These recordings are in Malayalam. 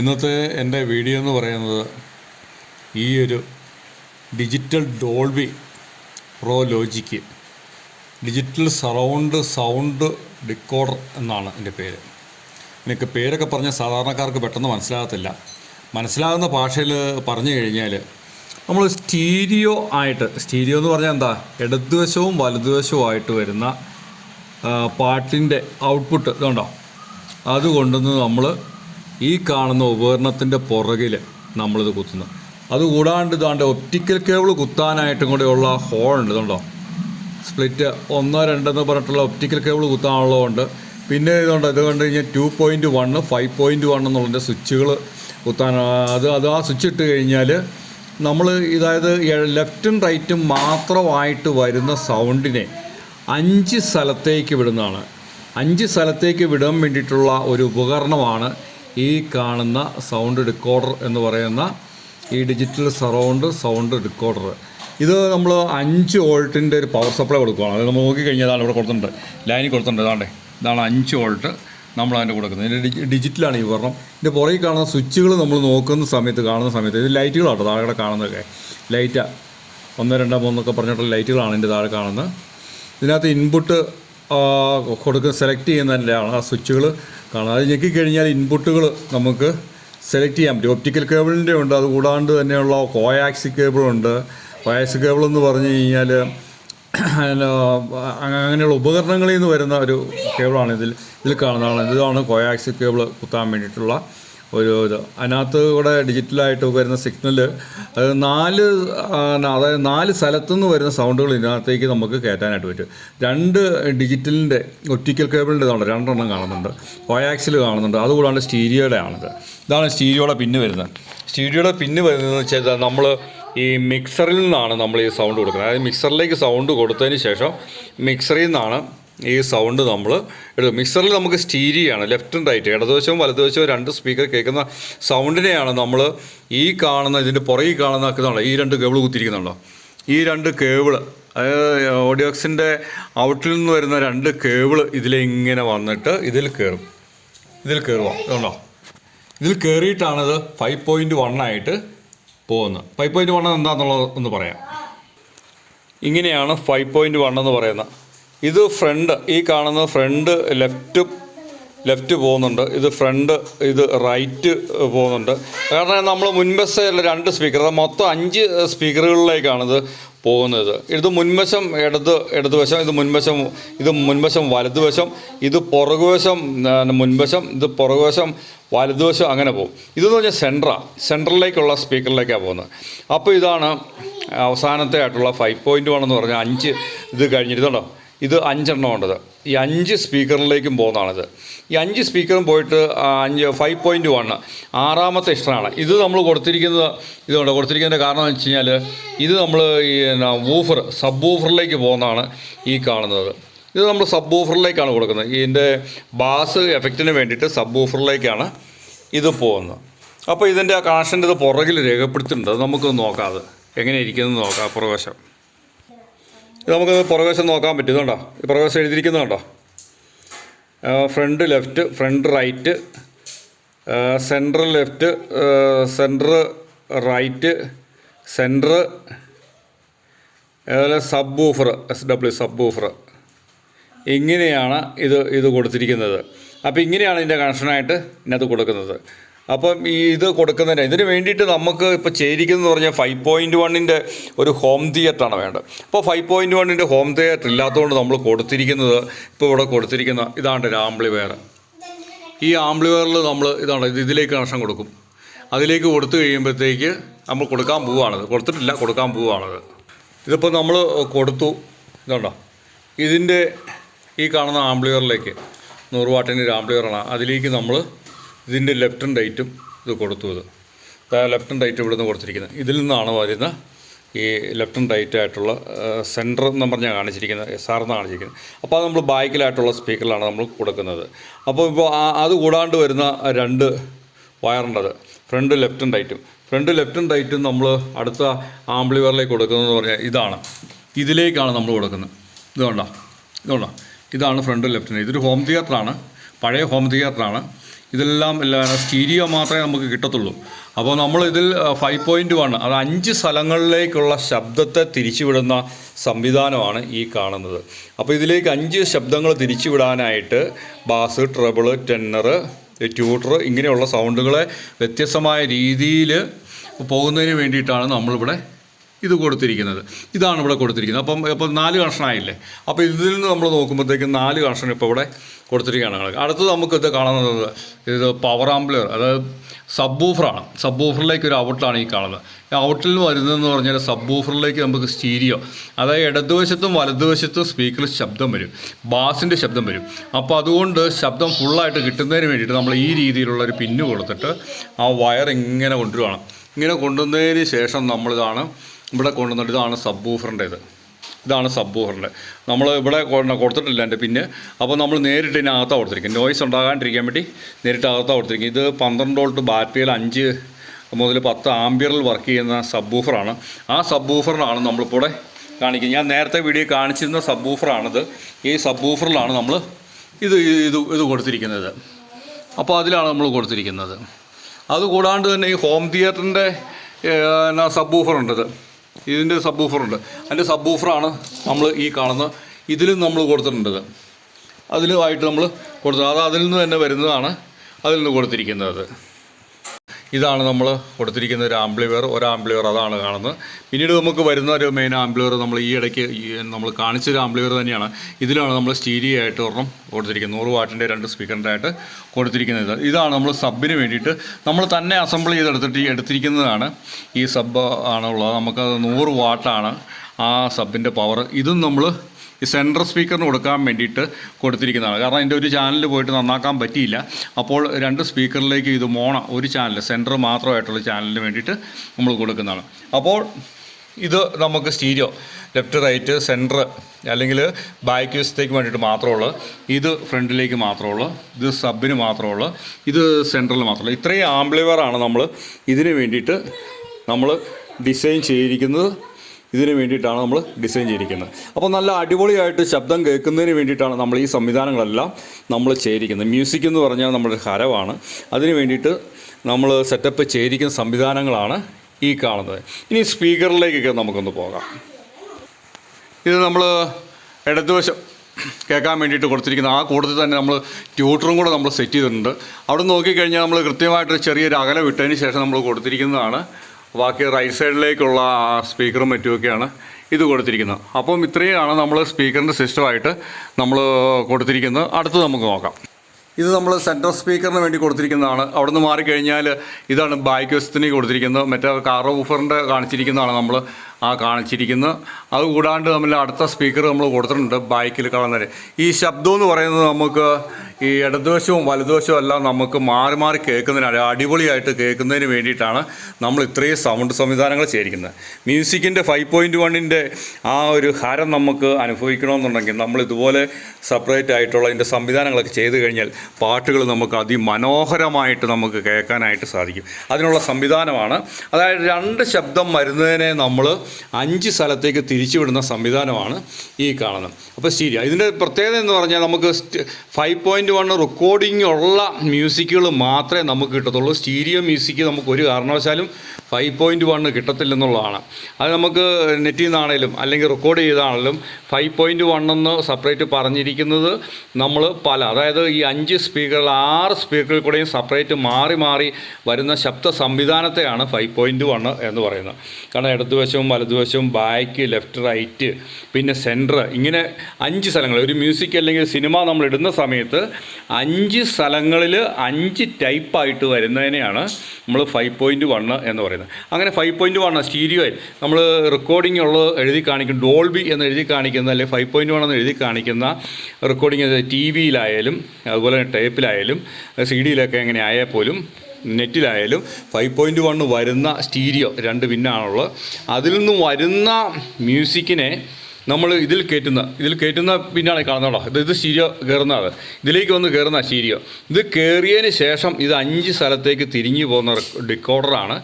ഇന്നത്തെ എന്റെ വീഡിയോ എന്ന് പറയുന്നത് ഈ ഒരു digital Dolby pro logic. Digital surround sound decoder എന്നാണ് എന്റെ പേര്. എനിക്ക് പേരൊക്കെ പറഞ്ഞ സാധാരണക്കാർക്ക് പെട്ടെന്ന് മനസ്സിലാകത്തില്ല. മനസ്സിലാകുന്ന ഭാഷയിൽ പറഞ്ഞു കഴിഞ്ഞാൽ നമ്മൾ സ്റ്റീരിയോ ആയിട്ട് സ്റ്റീരിയോ എന്ന് പറഞ്ഞാൽ എന്താ? ഇടതുവശവും വലതുവശവും ആയിട്ട് വരുന്ന പാട്ടിന്റെ ഔട്ട്പുട്ട് ഇതുണ്ടോ? അതുകൊണ്ടുവന്ന് നമ്മൾ ഈ കാണുന്ന ഉപകരണത്തിന്റെ പുറകിൽ നമ്മളിത് കുത്തുന്നു അതുകൂടാണ്ട് ഇതാണ്ട് ഒപ്റ്റിക്കൽ കേബിൾ കുത്താനായിട്ടും കൂടെയുള്ള ഹോൾ ഉണ്ട് ഇതുണ്ടോ? സ്പ്ലിറ്റ് ഒന്നോ രണ്ടെന്ന് പറഞ്ഞിട്ടുള്ള ഒപ്റ്റിക്കൽ കേബിൾ കുത്താനുള്ളതുകൊണ്ട് പിന്നെ ഇതുണ്ട് ഇത് കണ്ടു കഴിഞ്ഞാൽ two point one five point one എന്നുള്ളതിന്റെ സ്വിച്ചുകൾ കുത്താൻ അത് അത് ആ സ്വിച്ച് ഇട്ട് കഴിഞ്ഞാൽ നമ്മൾ ഇതായത് ലെഫ്റ്റും റൈറ്റും മാത്രമായിട്ട് വരുന്ന സൗണ്ടിനെ അഞ്ച് സ്ഥലത്തേക്ക് വിടുന്നതാണ്. അഞ്ച് സ്ഥലത്തേക്ക് വിടാൻ വേണ്ടിയിട്ടുള്ള ഒരു ഉപകരണമാണ് ഈ കാണുന്ന സൗണ്ട് റെക്കോർഡർ എന്ന് പറയുന്ന ഈ ഡിജിറ്റൽ സറൗണ്ട് സൗണ്ട് റെക്കോർഡർ ഇത് നമ്മൾ അഞ്ച് വോൾട്ടിന്റെ ഒരു പവർ സപ്ലൈ കൊടുക്കുകയാണ് അത് നമ്മൾ നോക്കിക്കഴിഞ്ഞാൽ ഇവിടെ കൊടുത്തിട്ടുണ്ട്. ലൈനിൽ കൊടുത്തിട്ടുണ്ട്. ഇതാണ്ടേ. ഇതാണ് അഞ്ച് വോൾട്ട് നമ്മൾ അതിന്റെ കൊടുക്കുന്നത് ഇതിന്റെ ഡിജി ഡിജിറ്റലാണ് ഈ ഉപകരണം. ഇതിന്റെ പുറകിൽ കാണുന്ന സ്വിച്ചുകൾ നമ്മൾ നോക്കുന്ന സമയത്ത് കാണുന്ന സമയത്ത് ഇത് ലൈറ്റുകളാട്ടോ താഴെ കാണുന്നതൊക്കെ. ലൈറ്റാ ഒന്ന് രണ്ട് മൂന്നൊക്കെ പറഞ്ഞിട്ടുള്ള ലൈറ്റുകളാണ് ഇതിന്റെ താഴെ കാണുന്നത്. ഇതിനകത്ത് ഇൻപുട്ട് കൊടുക്കുക സെലക്ട് ചെയ്യുന്നതിന്റെയാണ് ആ സ്വിച്ചുകൾ കാണാം. അത് ഞെക്കിക്കഴിഞ്ഞാൽ ഇൻപുട്ടുകൾ നമുക്ക് സെലക്ട് ചെയ്യാൻ പറ്റും ഒപ്റ്റിക്കൽ കേബിളിന്റെ ഉണ്ട്. അത് കൂടാണ്ട് തന്നെയുള്ള കോയാക്സി കേബിളുണ്ട് കോയാക്സി കേബിൾ എന്ന് പറഞ്ഞു കഴിഞ്ഞാൽ അങ്ങനെയുള്ള ഉപകരണങ്ങളിൽ നിന്ന് വരുന്ന ഒരു കേബിളാണ് ഇതിൽ ഇതിൽ കാണുന്നതാണ്. ഇതാണ് കോയാക്സി കേബിൾ കുത്താൻ വേണ്ടിയിട്ടുള്ള ഒരു ഇത്. അതിനകത്ത് കൂടെ ഡിജിറ്റലായിട്ട് വരുന്ന സിഗ്നൽ അത് നാല് അതായത് നാല് സ്ഥലത്തുനിന്ന് വരുന്ന സൗണ്ടുകൾ ഇതിനകത്തേക്ക് നമുക്ക് കയറ്റാനായിട്ട് പറ്റും. രണ്ട് ഡിജിറ്റലിന്റെ ഒറ്റിക്കൽ കേബിളിന്റെ ഇതാണ് രണ്ടെണ്ണം കാണുന്നുണ്ട്. ഒയാക്സിൽ കാണുന്നുണ്ട്. അതുകൂടാണ്ട് സ്റ്റീരിയോയുടെ ആണിത്. ഇതാണ് സ്റ്റീരിയോയുടെ പിന്ന് വരുന്നത്. സ്റ്റീരിയോയുടെ പിന്ന് വരുന്നത് വെച്ചാൽ നമ്മൾ ഈ മിക്സറിൽ നിന്നാണ് നമ്മൾ ഈ സൗണ്ട് കൊടുക്കുന്നത്. അതായത് മിക്സറിലേക്ക് സൗണ്ട് കൊടുത്തതിന് ശേഷം മിക്സറിൽ നിന്നാണ് ഈ സൗണ്ട് നമ്മൾ എടുക്കും മിക്സറിൽ നമുക്ക് സ്റ്റീരിയാണ് ലെഫ്റ്റും റൈറ്റ് ഇടതുവശവും വലതുവശവും രണ്ട് സ്പീക്കർ കേൾക്കുന്ന സൗണ്ടിനെയാണ് നമ്മൾ ഈ കാണുന്ന ഇതിന്റെ പുറകിൽ കാണുന്ന ഈ രണ്ട് കേബിൾ കുത്തിയിരിക്കുന്നുണ്ടോ? ഈ രണ്ട് കേബിൾ അതായത് ഓഡിയോക്സിന്റെ ഔട്ടിൽ നിന്ന് വരുന്ന രണ്ട് കേബിൾ ഇതിലിങ്ങനെ വന്നിട്ട് ഇതിൽ കയറും ഇതിൽ കയറുക ഇതുണ്ടോ ഇതിൽ കയറിയിട്ടാണിത് ഫൈവ് പോയിന്റ് വൺ ആയിട്ട് പോകുന്നത്. ഫൈവ് പോയിന്റ് വൺ എന്താണെന്നുള്ളത് ഒന്ന് പറയാം. ഇങ്ങനെയാണ് ഫൈവ് പോയിന്റ് വൺ എന്ന് പറയുന്നത്. ഇത് ഫ്രണ്ട് ഈ കാണുന്ന ഫ്രണ്ട് ലെഫ്റ്റ് ലെഫ്റ്റ് പോകുന്നുണ്ട്. ഇത് ഫ്രണ്ട് ഇത് റൈറ്റ് പോകുന്നുണ്ട്. കാരണം നമ്മൾ മുൻവശത്തെ രണ്ട് സ്പീക്കർ മൊത്തം അഞ്ച് സ്പീക്കറുകളിലേക്കാണിത് പോകുന്നത്. ഇത് മുൻവശം ഇടത് ഇടതുവശം ഇത് മുൻവശം ഇത് മുൻവശം വലതുവശം ഇത് പുറകുവശം മുൻവശം ഇത് പുറകുവശം വലതുവശം അങ്ങനെ പോകും. ഇതെന്ന് പറഞ്ഞാൽ സെൻട്രാണ് സെൻട്രലിലേക്കുള്ള സ്പീക്കറിലേക്കാണ് പോകുന്നത്. അപ്പോൾ ഇതാണ് അവസാനത്തെ ആയിട്ടുള്ള ഫൈവ് പോയിന്റ് വൺ എന്ന് പറഞ്ഞാൽ അഞ്ച് ഇത് കഴിഞ്ഞിരുന്നുണ്ടോ ഇത് അഞ്ചെണ്ണം ഉണ്ടത് ഈ അഞ്ച് സ്പീക്കറിലേക്കും പോകുന്നതാണിത്. ഈ അഞ്ച് സ്പീക്കറും പോയിട്ട് അഞ്ച് ഫൈവ് പോയിന്റ് വൺ ആറാമത്തെ ഇഷ്ടമാണ് ഇത് നമ്മൾ കൊടുത്തിരിക്കുന്നത് ഇതുകൊണ്ട് കൊടുത്തിരിക്കുന്നതിന്റെ കാരണം എന്ന് വെച്ച് കഴിഞ്ഞാൽ ഇത് നമ്മൾ ഈ വൂഫർ സബ് വൂഫറിലേക്ക് പോകുന്നതാണ് ഈ കാണുന്നത്. ഇത് നമ്മൾ സബ് വൂഫറിലേക്കാണ് കൊടുക്കുന്നത് ഇതിന്റെ ബാസ് എഫക്റ്റിന് വേണ്ടിയിട്ട് സബ് വൂഫറിലേക്കാണ് ഇത് പോകുന്നത്. അപ്പോൾ ഇതിന്റെ ആ കണക്ഷന്റെ ഇത് പുറകിൽ രേഖപ്പെടുത്തിയിട്ടുണ്ട്. അത് നമുക്ക് നോക്കാം അത്. എങ്ങനെ ഇരിക്കുന്നത് നോക്കാം ഇത് നമുക്ക് പുറകുവശം നോക്കാൻ പറ്റും. ഇതുണ്ടോ? പുറകുവശം എഴുതിയിരിക്കുന്നുണ്ടോ front left front right central left center right center അതുപോലെ sub woofer S W sub woofer ഇങ്ങനെയാണ് ഇത് ഇത് കൊടുത്തിരിക്കുന്നത്. അപ്പോൾ ഇങ്ങനെയാണ് ഇതിന്റെ കണക്ഷനായിട്ട് ഇതിനകത്ത് കൊടുക്കുന്നത്. അപ്പം ഈ ഇത് കൊടുക്കുന്നതിന് ഇതിന് വേണ്ടിയിട്ട് നമുക്ക് ഇപ്പോൾ ചേരിക്കുന്നതെന്ന് പറഞ്ഞാൽ ഫൈവ് പോയിന്റ് വണ്ണിന്റെ ഒരു ഹോം തിയേറ്ററാണ് വേണ്ടത്. അപ്പോൾ ഫൈവ് പോയിന്റ് വണ്ണിന്റെ ഹോം തിയേറ്റർ ഇല്ലാത്തതുകൊണ്ട് നമ്മൾ കൊടുത്തിരിക്കുന്നത് ഇപ്പോൾ ഇവിടെ കൊടുത്തിരിക്കുന്ന ഇതാണ് ഒരു ആംപ്ലിവെയർ ഈ ആംപ്ലിവെയറിൽ നമ്മൾ ഇതാണ് ഇത് ഇതിലേക്ക് കണക്ഷൻ കൊടുക്കും. അതിലേക്ക് കൊടുത്തു കഴിയുമ്പോഴത്തേക്ക് നമ്മൾ കൊടുക്കാൻ പോവുകയാണത് കൊടുത്തിട്ടില്ല കൊടുക്കാൻ പോവുകയാണത് ഇതിപ്പോൾ നമ്മൾ കൊടുത്തു. ഇതുണ്ടോ? ഇതിന്റെ ഈ കാണുന്ന ആംപ്ലിവറിലേക്ക് നൂറ് വാട്ടിന്റെ ഒരു ആംപ്ലിവറാണ് അതിലേക്ക് നമ്മൾ ഇതിന്റെ ആൻഡ് റൈറ്റും ഇത് കൊടുത്തു ഇത് ലെഫ്റ്റും റൈറ്റും ഇവിടെ നിന്ന് കൊടുത്തിരിക്കുന്നത് ഇതിൽ നിന്നാണ് വരുന്ന ഈ ലെഫ്റ്റ് ആൻഡ് റൈറ്റ് ആയിട്ടുള്ള സെന്റർ എന്ന് പറഞ്ഞാൽ കാണിച്ചിരിക്കുന്നത് എസ് ആർ എന്ന് കാണിച്ചിരിക്കുന്നത്. അപ്പോൾ അത് നമ്മൾ ബാക്കിലായിട്ടുള്ള സ്പീക്കറിലാണ് നമ്മൾ കൊടുക്കുന്നത്. അപ്പോൾ ഇപ്പോൾ അത് കൂടാണ്ട് വരുന്ന രണ്ട് വയറുണ്ടത്. ഫ്രണ്ട് ലെഫ്റ്റ് ആൻഡ് റൈറ്റും. ഫ്രണ്ട് ലെഫ്റ്റ് ആൻഡ് റൈറ്റും നമ്മൾ അടുത്ത ആംബ്ലിവറിലേക്ക് കൊടുക്കുന്നതെന്ന് പറഞ്ഞാൽ ഇതാണ്. ഇതിലേക്കാണ് നമ്മൾ കൊടുക്കുന്നത്. ഇതുകൊണ്ടോ ഇതുകൊണ്ടോ ഇതാണ് ഫ്രണ്ട് ലെഫ്റ്റ് ഇതൊരു ഹോം തിയേറ്ററാണ്. പഴയ ഹോം തിയേറ്ററാണ്. ഇതെല്ലാം സ്റ്റീരിയോ മാത്രമേ നമുക്ക് കിട്ടത്തുള്ളൂ. അപ്പോൾ നമ്മൾ ഇതിൽ ഫൈവ് പോയിന്റ് വൺ അത് അഞ്ച് സ്ഥലങ്ങളിലേക്കുള്ള ശബ്ദത്തെ തിരിച്ചുവിടുന്ന സംവിധാനമാണ് ഈ കാണുന്നത്. അപ്പോൾ ഇതിലേക്ക് അഞ്ച് ശബ്ദങ്ങൾ തിരിച്ചുവിടാനായിട്ട് ബാസ് ട്രബിൾ ടെന്നർ ട്യൂട്ടർ ഇങ്ങനെയുള്ള സൗണ്ടുകളെ വ്യത്യസ്തമായ രീതിയിൽ പോകുന്നതിന് വേണ്ടിയിട്ടാണ് നമ്മളിവിടെ ഇത് കൊടുത്തിരിക്കുന്നത്. ഇതാണ് ഇവിടെ കൊടുത്തിരിക്കുന്നത്. അപ്പം ഇപ്പം നാല് കർഷനായില്ലേ അപ്പോൾ ഇതിൽ നിന്ന് നമ്മൾ നോക്കുമ്പോഴത്തേക്കും നാല് കണക്ഷൻ ഇപ്പോൾ ഇവിടെ കൊടുത്തിരിക്കുകയാണ് കണക്ക് അടുത്തത് നമുക്ക് ഇത് കാണുന്നത് ഇത് പവർ ആംബ്ലർ അതായത് സബ് സബ്ബൂഫറിലേക്ക് ഒരു ഔട്ടിലാണ് ഈ കാണുന്നത്. ഈ ഔട്ടിൽ വരുന്നതെന്ന് പറഞ്ഞാൽ സബ്ബൂഫറിലേക്ക് നമുക്ക് സ്റ്റീരിയോ അതായത് ഇടതുവശത്തും വലതുവശത്തും സ്പീക്കറിൽ ശബ്ദം വരും. ബാസിന്റെ ശബ്ദം വരും. അപ്പോൾ അതുകൊണ്ട് ശബ്ദം ഫുള്ളായിട്ട് കിട്ടുന്നതിന് വേണ്ടിയിട്ട് നമ്മൾ ഈ രീതിയിലുള്ള ഒരു പിന്ന് കൊടുത്തിട്ട് ആ വയർ ഇങ്ങനെ കൊണ്ടുവരണം. ഇങ്ങനെ കൊണ്ടുവന്നതിന് ശേഷം നമ്മളിതാണ് ഇവിടെ കൊണ്ടുവന്നിട്ട് ഇതാണ് സബ് ഊഫറിന്റേത് ഇതാണ് സബ് ഊഫറിന്റെ നമ്മൾ ഇവിടെ കൊടുത്തിട്ടില്ല എന്റെ പിന്നെ. അപ്പോൾ നമ്മൾ നേരിട്ട് ഇതിനകത്താണ് കൊടുത്തിരിക്കും നോയ്സ് ഉണ്ടാകാണ്ടിരിക്കാൻ വേണ്ടി നേരിട്ട് അകത്താണ് കൊടുത്തിരിക്കും ഇത് പന്ത്രണ്ട് വോൾട്ട് ബാറ്ററിയിൽ അഞ്ച് മുതൽ പത്ത് ആംബിയറിൽ വർക്ക് ചെയ്യുന്ന സബ് ഊഫറാണ് ആ സബ് ഊഫറിനാണ് നമ്മളിപ്പോൾ കാണിക്കുന്നത്. ഞാൻ നേരത്തെ വീഡിയോ കാണിച്ചിരുന്ന സബ് ഊഫറാണിത് ഈ സബ് ഊഫറിലാണ് നമ്മൾ ഇത് ഇത് ഇത് കൊടുത്തിരിക്കുന്നത്. അപ്പോൾ അതിലാണ് നമ്മൾ കൊടുത്തിരിക്കുന്നത്. അതുകൂടാണ്ട് തന്നെ ഈ ഹോം തിയേറ്ററിന്റെ സബ് ഇത് ഇതിന്റെ സബ് ഉണ്ട്. അതിന്റെ സബ് ഊഫറാണ് നമ്മൾ ഈ കാണുന്ന. ഇതിലും നമ്മൾ കൊടുത്തിട്ടുണ്ട്. അതിലുമായിട്ട് നമ്മൾ കൊടുത്തത് അത് അതിൽ നിന്ന് തന്നെ വരുന്നതാണ് അതിൽ നിന്ന് കൊടുത്തിരിക്കുന്നത്. ഇതാണ് നമ്മൾ കൊടുത്തിരിക്കുന്ന ഒരു ആംബ്ലിവെയർ ഒരു ആംബ്ലിവെയർ അതാണ് കാണുന്നത്. പിന്നീട് നമുക്ക് വരുന്ന ഒരു മെയിൻ ആംബ്ലിവെയർ നമ്മൾ ഈ ഇടയ്ക്ക് നമ്മൾ കാണിച്ചൊരു ആംബ്ലിവെയർ തന്നെയാണ്. ഇതിലാണ് നമ്മൾ സ്റ്റീരിയോ ആയിട്ട് ഒരെണ്ണം കൊടുത്തിരിക്കുന്നത്. നൂറ് വാട്ടിന്റെ രണ്ട് സ്പീക്കറിന്റെ ആയിട്ട് കൊടുത്തിരിക്കുന്നത് ഇതാണ് നമ്മൾ സബിന് വേണ്ടിയിട്ട് നമ്മൾ തന്നെ അസംബിൾ ചെയ്തെടുത്തിട്ട് എടുത്തിരിക്കുന്നതാണ്. ഈ സബ് ആണുള്ളത്. നമുക്കത് നൂറ് വാട്ടാണ് ആ സബിന്റെ പവർ ഇതും നമ്മൾ ഈ സെൻട്രൽ സ്പീക്കറിന് കൊടുക്കാൻ വേണ്ടിയിട്ട് കൊടുത്തിരിക്കുന്നതാണ്. കാരണം അതിന്റെ ഒരു ചാനൽ പോയിട്ട് നന്നാക്കാൻ പറ്റിയില്ല. അപ്പോൾ രണ്ട് സ്പീക്കറിലേക്ക് ഇത് മോണ ഒരു ചാനൽ സെന്റർ മാത്രമായിട്ടുള്ള ചാനലിന് വേണ്ടിയിട്ട് നമ്മൾ കൊടുക്കുന്നതാണ്. അപ്പോൾ ഇത് നമുക്ക് സ്റ്റീരിയോ ലെഫ്റ്റ് റൈറ്റ് സെന്റർ അല്ലെങ്കിൽ ബാക്ക് വശത്തേക്ക് വേണ്ടിയിട്ട് മാത്രമുള്ളൂ ഇത് ഫ്രണ്ടിലേക്ക് മാത്രമുള്ളൂ ഇത് സബിന് മാത്രമുള്ളൂ ഇത് സെന്ററിൽ മാത്രമുള്ളൂ ഇത്രയും ആംബ്ലിവറാണ് നമ്മൾ ഇതിന് വേണ്ടിയിട്ട് നമ്മൾ ഡിസൈൻ ചെയ്തിരിക്കുന്നത്. ഇതിന് വേണ്ടിയിട്ടാണ് നമ്മൾ ഡിസൈൻ ചെയ്തിരിക്കുന്നത്. അപ്പോൾ നല്ല അടിപൊളിയായിട്ട് ശബ്ദം കേൾക്കുന്നതിന് വേണ്ടിയിട്ടാണ് നമ്മൾ ഈ സംവിധാനങ്ങളെല്ലാം നമ്മൾ ചെയ്തിരിക്കുന്നത്. മ്യൂസിക് എന്ന് പറഞ്ഞാൽ നമ്മുടെ ഹരമാണ് അതിന് വേണ്ടിയിട്ട് നമ്മൾ സെറ്റപ്പ് ചെയ്തിരിക്കുന്ന സംവിധാനങ്ങളാണ് ഈ കാണുന്നത്. ഇനി സ്പീക്കറിലേക്കൊക്കെ നമുക്കൊന്ന് പോകാം. ഇത് നമ്മൾ ഇടതുവശം കേൾക്കാൻ വേണ്ടിയിട്ട് കൊടുത്തിരിക്കുന്ന ആ കൂട്ടത്തിൽ തന്നെ നമ്മൾ ട്യൂട്ടറും കൂടെ നമ്മൾ സെറ്റ് ചെയ്തിട്ടുണ്ട്. അവിടെ നോക്കിക്കഴിഞ്ഞാൽ നമ്മൾ കൃത്യമായിട്ട് ചെറിയൊരു അകലം വിട്ടതിന് ശേഷം നമ്മൾ കൊടുത്തിരിക്കുന്നതാണ് ബാക്കി റൈറ്റ് സൈഡിലേക്കുള്ള സ്പീക്കറും മറ്റുമൊക്കെയാണ് ഇത് കൊടുത്തിരിക്കുന്നത്. അപ്പം ഇത്രയാണ് നമ്മൾ സ്പീക്കറിന്റെ സിസ്റ്റമായിട്ട് നമ്മൾ കൊടുത്തിരിക്കുന്നത്. അടുത്ത് നമുക്ക് നോക്കാം. ഇത് നമ്മൾ സെൻട്രൽ സ്പീക്കറിന് വേണ്ടി കൊടുത്തിരിക്കുന്നതാണ്. അവിടെ നിന്ന് മാറിക്കഴിഞ്ഞാൽ ഇതാണ് ബാക്ക് വശത്തിന് കൊടുത്തിരിക്കുന്നത്. മറ്റേ കാർ ഊഫറിന്റെ കാണിച്ചിരിക്കുന്നതാണ് നമ്മൾ ആ കാണിച്ചിരിക്കുന്നത് അതുകൂടാണ്ട് നമ്മൾ അടുത്ത സ്പീക്കർ നമ്മൾ കൊടുത്തിട്ടുണ്ട് ബൈക്കിൽ കാണുന്നത് ഈ ശബ്ദം എന്ന് പറയുന്നത് നമുക്ക് ഈ ഇടതുവശവും വലതുവശവും എല്ലാം നമുക്ക് മാറി മാറി കേൾക്കുന്നതിന് അടിപൊളിയായിട്ട് കേൾക്കുന്നതിന് വേണ്ടിയിട്ടാണ് നമ്മൾ ഇത്രയും സൗണ്ട് സംവിധാനങ്ങൾ ചെയ്തിരിക്കുന്നത്. മ്യൂസിക്കിന്റെ ഫൈവ് പോയിന്റ് വണ്ണിന്റെ ആ ഒരു ഹരം നമുക്ക് അനുഭവിക്കണമെന്നുണ്ടെങ്കിൽ നമ്മൾ ഇതുപോലെ സെപ്പറേറ്റ് ആയിട്ടുള്ള ഇതിന്റെ സംവിധാനങ്ങളൊക്കെ ചെയ്തു കഴിഞ്ഞാൽ പാട്ടുകൾ നമുക്ക് അതിമനോഹരമായിട്ട് നമുക്ക് കേൾക്കാനായിട്ട് സാധിക്കും. അതിനുള്ള സംവിധാനമാണ്. അതായത് രണ്ട് ശബ്ദം വരുന്നതിനെ നമ്മൾ അഞ്ച് സ്ഥലത്തേക്ക് തിരിച്ചുവിടുന്ന സംവിധാനമാണ് ഈ കാണുന്നത്. അപ്പോൾ സ്റ്റീരിയ ഇതിന്റെ പ്രത്യേകത എന്ന് പറഞ്ഞാൽ നമുക്ക് ഫൈവ് പോയിന്റ് വൺ റെക്കോർഡിംഗ് ഉള്ള മ്യൂസിക്കുകൾ മാത്രമേ നമുക്ക് കിട്ടത്തുള്ളൂ. സ്റ്റീരിയോ മ്യൂസിക് നമുക്ക് ഒരു കാരണവശാലും ഫൈവ് പോയിന്റ് വണ്ണ് കിട്ടത്തില്ലെന്നുള്ളതാണ്. അത് നമുക്ക് നെറ്റിൽ നിന്നാണേലും അല്ലെങ്കിൽ റെക്കോർഡ് ചെയ്താണെങ്കിലും ഫൈവ് പോയിന്റ് വണ്ണെന്ന് സെപ്പറേറ്റ് പറഞ്ഞിരിക്കുന്നത് നമ്മൾ പല അതായത് ഈ അഞ്ച് സ്പീക്കറുകൾ ആറ് സ്പീക്കറിൽ കൂടെയും സെപ്പറേറ്റ് മാറി മാറി വരുന്ന ശബ്ദ സംവിധാനത്തെയാണ് ഫൈവ് പോയിന്റ് വണ്ണ് എന്ന് പറയുന്നത്. കാരണം ഇടതുവശവും വലതുവശവും ബാക്ക് ലെഫ്റ്റ് റൈറ്റ് പിന്നെ സെന്റർ. ഇങ്ങനെ അഞ്ച് സ്ഥലങ്ങൾ. ഒരു മ്യൂസിക് അല്ലെങ്കിൽ സിനിമ നമ്മൾ ഇടുന്ന സമയത്ത് അഞ്ച് സ്ഥലങ്ങളിൽ അഞ്ച് ടൈപ്പായിട്ട് വരുന്നതിനെയാണ് നമ്മൾ ഫൈവ് പോയിന്റ് വണ്ണ് എന്ന് പറയുന്നത്. അങ്ങനെ ഫൈവ് പോയിന്റ് വണ്ണ് സ്റ്റീരിയോ നമ്മൾ റെക്കോർഡിംഗ് ഉള്ളത് എഴുതി കാണിക്കും ഡോൾബി എന്ന് എഴുതി കാണിക്കുന്ന അല്ലെങ്കിൽ ഫൈവ് പോയിന്റ് വൺ എന്ന് എഴുതി കാണിക്കുന്ന റെക്കോർഡിംഗ് ടി വിയിലായാലും അതുപോലെ ടേപ്പിലായാലും സി ഡിയിലൊക്കെ എങ്ങനെ ആയാൽ പോലും നെറ്റിലായാലും ഫൈവ് പോയിന്റ് വണ്ണ് വരുന്ന സ്റ്റീരിയോ രണ്ട് പിന്നാണുള്ളത്. അതിൽ നിന്നും വരുന്ന മ്യൂസിക്കിനെ നമ്മൾ ഇതിൽ കയറ്റുന്ന ഇതിൽ കയറ്റുന്ന പിന്നാണ് കാണുന്നതോ ഇത് ഇത് സ്റ്റീരിയോ കയറുന്നത് ഇതിലേക്ക് വന്ന് കയറുന്ന സ്റ്റീരിയോ. ഇത് കയറിയതിന് ശേഷം ഇത് അഞ്ച് സ്ഥലത്തേക്ക് തിരിഞ്ഞു പോകുന്ന ഡിക്കോഡറാണ്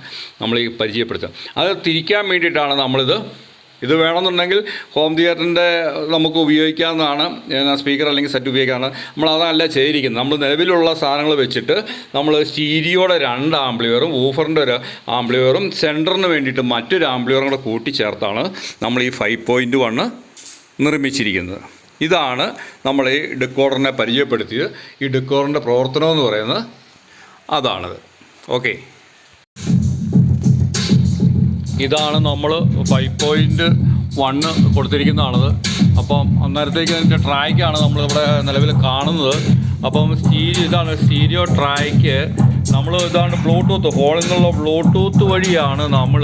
നമ്മൾ ഈ പരിചയപ്പെടുത്തുക. അത് തിരിക്കാൻ വേണ്ടിയിട്ടാണ് നമ്മളിത് ഇത് വേണമെന്നുണ്ടെങ്കിൽ ഹോം തിയേറ്ററിന്റെ നമുക്ക് ഉപയോഗിക്കാവുന്നതാണ്. സ്പീക്കർ അല്ലെങ്കിൽ സെറ്റ് ഉപയോഗിക്കാവുന്ന. നമ്മൾ അതല്ല ചെയ്തിരിക്കുന്നത്. നമ്മൾ നിലവിലുള്ള സാധനങ്ങൾ വെച്ചിട്ട് നമ്മൾ സ്റ്റീരിയോടെ രണ്ട് ആംബ്ലിയറും വൂഫറിന്റെ ഒരു ആംബ്ലിയറും സെന്ററിന് വേണ്ടിയിട്ട് മറ്റൊരു ആംബ്ലിയറും കൂടെ കൂട്ടിച്ചേർത്താണ് നമ്മൾ ഈ ഫൈവ് പോയിന്റ് വണ്ണ് നിർമ്മിച്ചിരിക്കുന്നത്. ഇതാണ് നമ്മൾ ഈ ഡെക്കോറിനെ പരിചയപ്പെടുത്തിയത്. ഈ ഡെക്കോറിന്റെ പ്രവർത്തനം എന്ന് പറയുന്നത് അതാണത്. ഓക്കെ ഇതാണ് നമ്മൾ ഫൈവ് പോയിന്റ് വണ്ണ് കൊടുത്തിരിക്കുന്നതാണത്. അപ്പം അന്നേരത്തേക്ക് അതിന്റെ ട്രാക്കാണ് നമ്മളിവിടെ നിലവിൽ കാണുന്നത്. അപ്പം സ്റ്റീരിയോ ഇതാണ് സ്റ്റീരിയോ ട്രാക്ക് നമ്മൾ ഇതാണ് ബ്ലൂടൂത്ത് നിന്നുള്ള ബ്ലൂടൂത്ത് വഴിയാണ് നമ്മൾ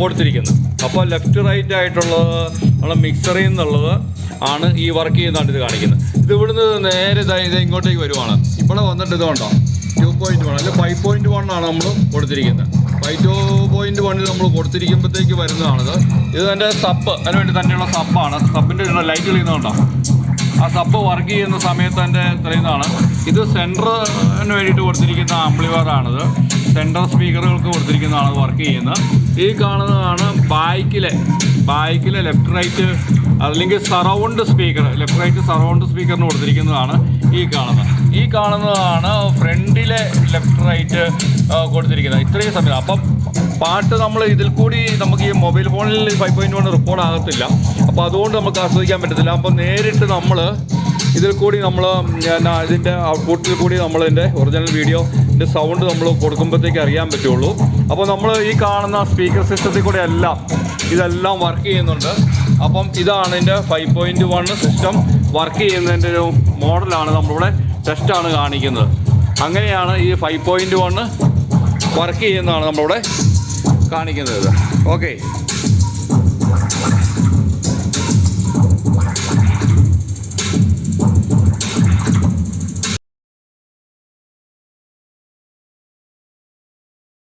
കൊടുത്തിരിക്കുന്നത്. അപ്പോൾ ലെഫ്റ്റ് റൈറ്റ് ആയിട്ടുള്ളത് നമ്മൾ മിക്സറിൽ നിന്നുള്ളത് ആണ് ഈ വർക്ക് ചെയ്യുന്നതാണ് ഇത് കാണിക്കുന്നത്. ഇത് ഇവിടുന്ന് നേരെ ഇതാ ഇങ്ങോട്ടേക്ക് വരുവാണ്. ഇവിടെ വന്നിട്ട് ഇതുകൊണ്ടോ ടു പോയിന്റ് വൺ അല്ലെങ്കിൽ ഫൈവ് പോയിന്റ് വൺ ആണ് നമ്മൾ കൊടുത്തിരിക്കുന്നത്. ഫൈവ് ടു വണ്ണിൽ നമ്മൾ കൊടുത്തിരിക്കുമ്പോഴത്തേക്ക് വരുന്നതാണിത്. ഇത് എന്റെ സപ്പ് അതിന് വേണ്ടി തന്നെയുള്ള സപ്പാണ്. സപ്പിന്റെ ലൈറ്റ് തെളിയുന്നുണ്ടോ ആ സപ്പ് വർക്ക് ചെയ്യുന്ന സമയത്ത് എന്റെ തെളിയുന്നതാണ്. ഇത് സെന്ററിന് വേണ്ടിയിട്ട് കൊടുത്തിരിക്കുന്ന ആംപ്ലിവറാണിത് സെന്റർ സ്പീക്കറുകൾക്ക് കൊടുത്തിരിക്കുന്നതാണ് വർക്ക് ചെയ്യുന്നത്. ഈ കാണുന്നതാണ് ബാക്കിലെ ബാക്കിലെ ലെഫ്റ്റ് റൈറ്റ് അല്ലെങ്കിൽ surround speaker left right surround സ്പീക്കറിന് കൊടുത്തിരിക്കുന്നതാണ് ഈ കാണുന്നത്. ഈ കാണുന്നതാണ് ഫ്രണ്ടിലെ ലെഫ്റ്റ് റൈറ്റ് കൊടുത്തിരിക്കുന്നത്. ഇത്രയും സമയം. അപ്പം പാട്ട് നമ്മൾ ഇതിൽ കൂടി നമുക്ക് ഈ മൊബൈൽ ഫോണിൽ ഫൈവ് പോയിന്റ് വൺ റെക്കോർഡ് ആകത്തില്ല. അപ്പോൾ അതുകൊണ്ട് നമുക്ക് ആസ്വദിക്കാൻ പറ്റത്തില്ല. അപ്പോൾ നേരിട്ട് നമ്മൾ ഇതിൽ കൂടി നമ്മൾ ഇതിന്റെ ഔട്ട്പുട്ടിൽ കൂടി നമ്മൾ ഒറിജിനൽ ഇതിന്റെ സൗണ്ട് നമ്മൾ കൊടുക്കുമ്പോഴത്തേക്ക് അറിയാൻ പറ്റുള്ളൂ. അപ്പോൾ നമ്മൾ ഈ കാണുന്ന സ്പീക്കർ സിസ്റ്റത്തിൽ കൂടെ എല്ലാം ഇതെല്ലാം വർക്ക് ചെയ്യുന്നുണ്ട്. അപ്പം ഇതാണ് ഇതിന്റെ five point one system work ചെയ്യുന്നതിന്റെ ഒരു മോഡലാണ് നമ്മളിവിടെ ടെസ്റ്റാണ് കാണിക്കുന്നത്. അങ്ങനെയാണ് ഈ ഫൈവ് പോയിന്റ് വൺ വർക്ക് ചെയ്യുന്നതാണ് നമ്മളിവിടെ കാണിക്കുന്നത്. ഓക്കെ